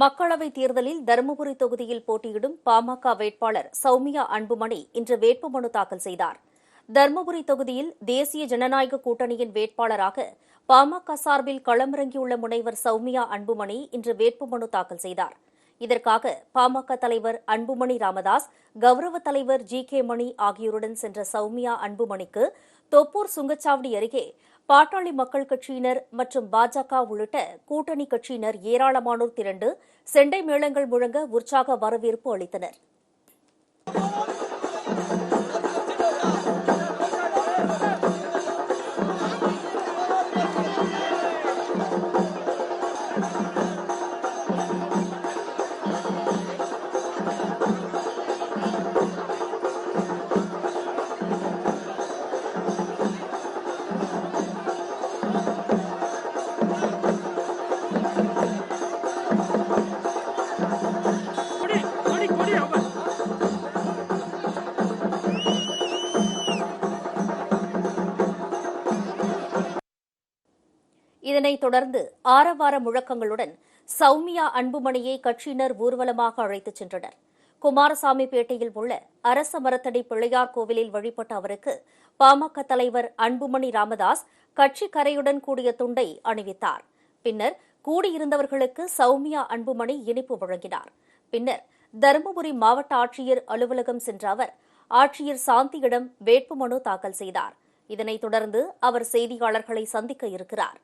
மக்களவைத் தேர்தலில் தருமபுரி தொகுதியில் போட்டியிடும் பாமக வேட்பாளர் சௌமியா அன்புமணி இன்று வேட்புமனு தாக்கல் செய்தார். தருமபுரி தொகுதியில் தேசிய ஜனநாயக கூட்டணியின் வேட்பாளராக பாமக சார்பில் களமிறங்கியுள்ள முனைவர் சௌமியா அன்புமணி இன்று வேட்புமனு தாக்கல் செய்தார். இதற்காக பாமக தலைவர் அன்புமணி ராமதாஸ் கௌரவ தலைவர் ஜி கே மணி ஆகியோருடன் சென்ற சௌமியா அன்புமணிக்கு தொப்பூர் சுங்கச்சாவடி அருகே பாட்டாளி மக்கள் கட்சியினர் மற்றும் பாஜக உள்ளிட்ட கூட்டணி கட்சியினர் ஏராளமானோர் திரண்டு செண்டை மேளங்கள் முழங்க உற்சாக வரவேற்பு அளித்தனர். இதனைத் தொடர்ந்து ஆரவார முழக்கங்களுடன் சௌமியா அன்புமணியை கட்சியினர் ஊர்வலமாக அழைத்துச் சென்றனர். குமாரசாமிப்பேட்டையில் உள்ள அரச மரத்தடி பிள்ளையார் கோவிலில் வழிபட்ட அவருக்கு பாமக தலைவர் அன்புமணி ராமதாஸ் கட்சி கரையுடன் கூடிய துண்டை அணிவித்தார். பின்னர் கூடியிருந்தவர்களுக்கு சௌமியா அன்புமணி இனிப்பு வழங்கினார். பின்னர் தருமபுரி மாவட்ட ஆட்சியர் அலுவலகம் சென்ற அவர் ஆட்சியர் சாந்தியிடம் வேட்புமனு தாக்கல் செய்தார். இதனைத் தொடர்ந்து அவர் செய்தியாளர்களை சந்திக்க இருக்கிறார்.